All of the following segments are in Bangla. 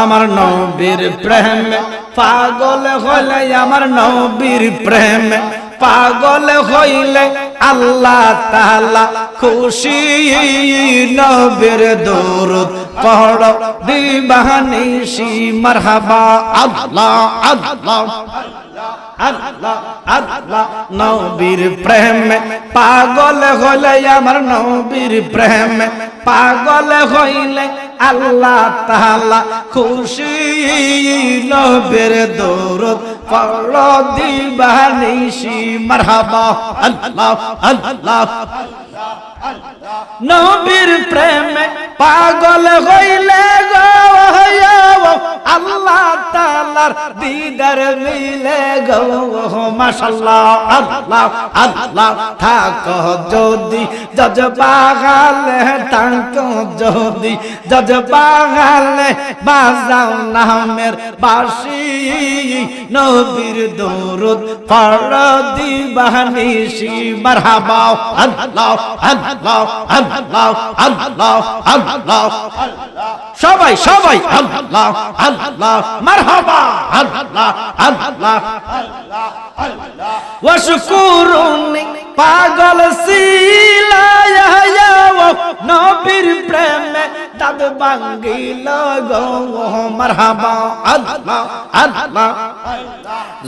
আমার নবীর প্রেম পাগল হইলে, আমার নবীর প্রেম পাগল হইলে আল্লাহ তাআলা খুশি নবীর দরুদ পড়ো, দিবানিশি, মারহাবা, আল্লাহ আল্লাহ। আল্লাহ আল্লাহ, নবীর প্রেম। পাগল হইলে আমার নবীর প্রেম। পাগল হইলে আল্লাহ তাআলা খুশি। নবীর দরুদ পড়ো দিবানিশি মারহাবা। নবীর প্রেমে পাগল হইলে তালার দিদার মিলে গো। মাশাল্লাহ, আল্লাহ আল্লাহ, থাক যদি। জজ বাগালে টাঙ্ক যদি। জজ বাগালে বাজাও নামের বাসি। নবীর দরুদ পড় দিবানিশি মারহাবা আল্লাহ আল্লাহ আল্লাহ আল্লাহ আল্লাহ। সবাই সবাই, আল্লাহ আল্লাহ। মারহাবা। আল্লাহ আল্লাহ ওয়াশকুরুনি পাগল সিলায়া নবীর প্রেমে দাদ বাঙ্গিল গো, মারহাবা, আল্লাহ আল্লাহ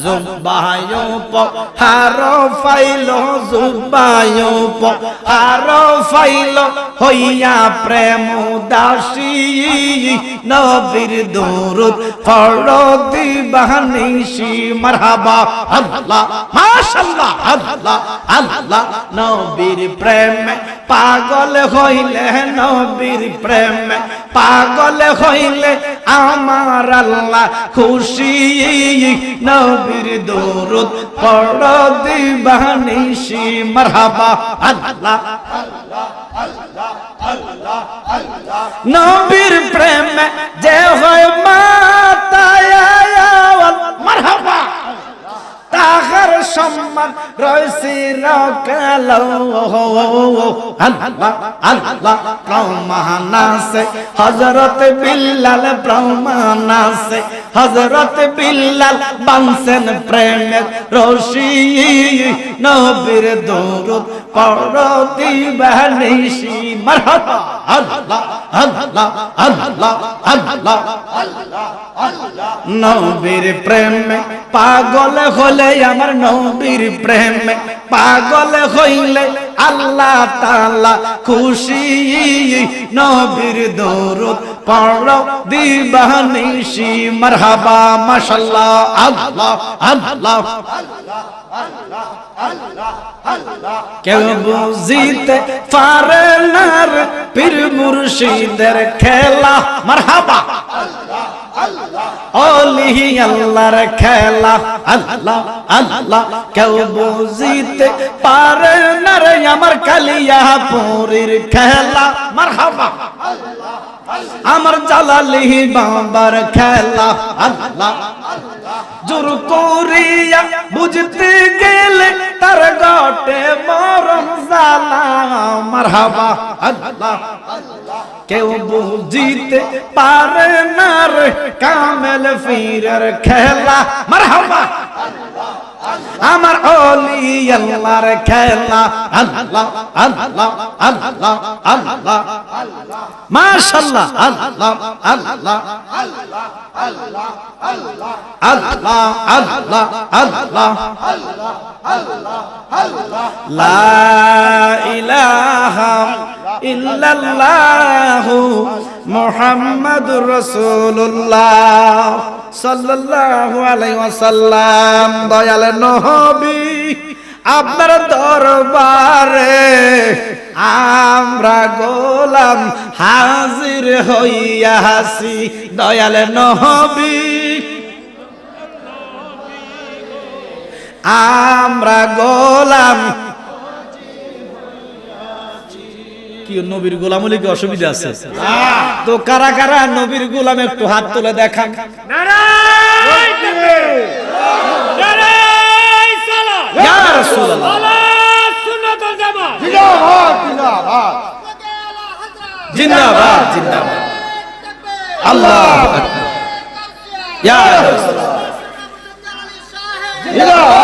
জুবায়ো প হারো ফাইলো জুবায়ো প হারো ফাইলো, হইয়া প্রেম দাসী, নবীর দরুদ পড়ো দিবানিশি মারহাবা, আল্লাহ মাশাআল্লাহ আল্লাহ আল্লাহ। নবীর প্রেম পাগল হইলে নবীর প্রেম, পাগল হইলে আমার আল্লাহ খুশি। নবীর দরুদ পড়ো দিবানিশি মারহাবা আল্লাহ। নবীর প্রেম যে হয় হজরত বিল্লাল প্রমানাসে হজরত বিল্লাল বানসেন প্রেমের রশি। নবীর দরুদ পড়ো দিবানিশি মারহাবা। আল্লাহ আল্লাহ আল্লাহ আল্লাহ। নবীর প্রেমে পাগল হলে আমার নবীর প্রেমে পাগল হইলে আল্লাহ তাআলা খুশি। নবীর দরুদ পড়ো, দিবানিশি, মারহাবা, মাশাআল্লাহ, আল্লাহ আল্লাহ, কেউ বুঝিতে পারে না পীর মুর্শিদের খেলা, মারহাবা। অলি আল্লাহর খেলা, আল্লাহ আল্লাহ, কেউ বুঝিতে পারে না রে আমার কালিয়া পুরীর খেলা। মারহাবা। আমার জালালি বাবার খেলা, আল্লাহ জোর করিয়া বুঝতে গেলে তার গটে মরম জালা। মারহাবা আল্লাহ। কেউ বুঝিতে পারে না রে কামেল ফিরের খেলা। মারহাবা। আমার অলি আল্লাহর খেলা। আল্লাহ আল্লাহ আল্লাহ আল্লাহ। মাশাআল্লাহ আল্লাহ আল্লাহ আল্লাহ আল্লাহ আল্লাহ। লা ইলাহা ইল্লাল্লাহু মুহাম্মাদুর রাসূলুল্লাহ সাল্লাল্লাহু আলাইহি ওয়াসাল্লাম। দয়াল নবী, আপনার দরবারে আমরা গোলাম হাজির হইয়া হাসি দয়াল নবী, আমরা গোলাম কি নবীর গোলাম হলে কি অসুবিধা আছে? তো কারা কারা নবীর গোলাম একটু হাত তুলে দেখান। জিন্দাবাদ জিন্দাবাদ জিন্দাবাদ জিন্দাবাদ। জিন্দাবাদ জিন্দাবাদ। আল্লাহ আকবার। ইয়া রাসূল। জিন্দাবাদ।